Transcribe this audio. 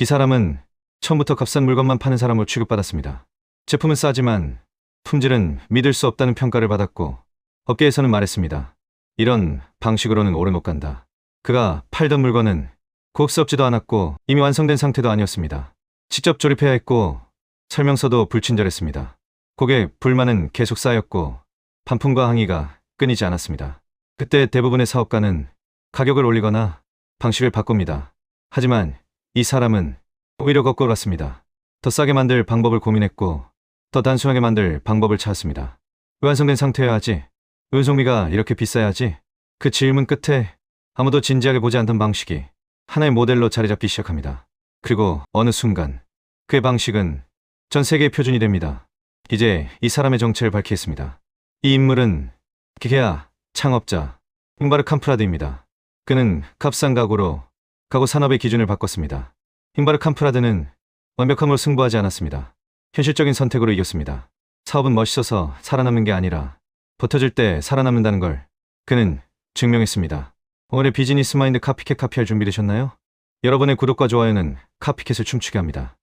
이 사람은 처음부터 값싼 물건만 파는 사람으로 취급받았습니다. 제품은 싸지만 품질은 믿을 수 없다는 평가를 받았고 업계에서는 말했습니다. 이런 방식으로는 오래 못 간다. 그가 팔던 물건은 고급스럽지도 않았고 이미 완성된 상태도 아니었습니다. 직접 조립해야 했고 설명서도 불친절했습니다. 고객 불만은 계속 쌓였고 반품과 항의가 끊이지 않았습니다. 그때 대부분의 사업가는 가격을 올리거나 방식을 바꿉니다. 하지만 이 사람은 오히려 거꾸로 갔습니다. 더 싸게 만들 방법을 고민했고 더 단순하게 만들 방법을 찾았습니다. 왜 완성된 상태여야 하지? 은송미가 이렇게 비싸야 하지? 그 질문 끝에 아무도 진지하게 보지 않던 방식이 하나의 모델로 자리 잡기 시작합니다. 그리고 어느 순간 그의 방식은 전 세계의 표준이 됩니다. 이제 이 사람의 정체를 밝히겠습니다. 이 인물은 기계야 창업자 흰바르 캄프라드입니다. 그는 값싼 가구로 가구 산업의 기준을 바꿨습니다. 흰바르 캄프라드는 완벽함으로 승부하지 않았습니다. 현실적인 선택으로 이겼습니다. 사업은 멋있어서 살아남는 게 아니라 버텨줄 때 살아남는다는 걸 그는 증명했습니다. 오늘의 비즈니스 마인드 카피캣 카피할 준비되셨나요? 여러분의 구독과 좋아요는 카피캣을 춤추게 합니다.